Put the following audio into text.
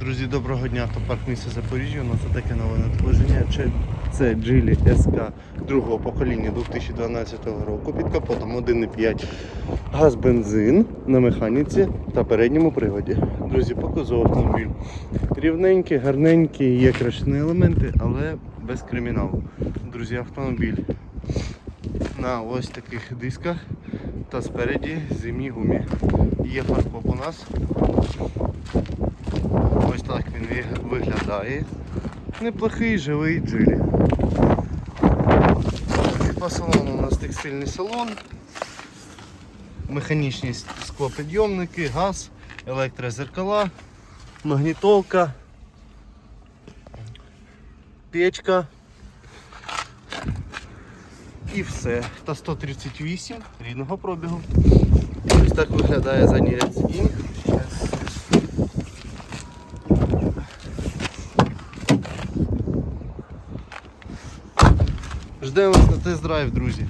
Друзі, доброго дня, автопарк міста Запоріжжя. У нас таке нове надходження. Це- Geely SK другого покоління 2012 року під капотом 1,5 газ бензин на механіці та передньому приводі. Друзі, показую автомобіль. Рівненький, гарненький, є крашені елементи, але без криміналу. Друзі, автомобіль на ось таких дисках та спереді зимній гумі. Є фаркоп у нас. Він виглядає. Неплохий живий джилі. По салону у нас текстильний салон, механічні склопідйомники, газ, електрозеркала, магнітолка, печка і все. Та 138 рідного пробігу. Ось так виглядає задній ряд сидінь. Ждемо вас на тест-драйв, друзі.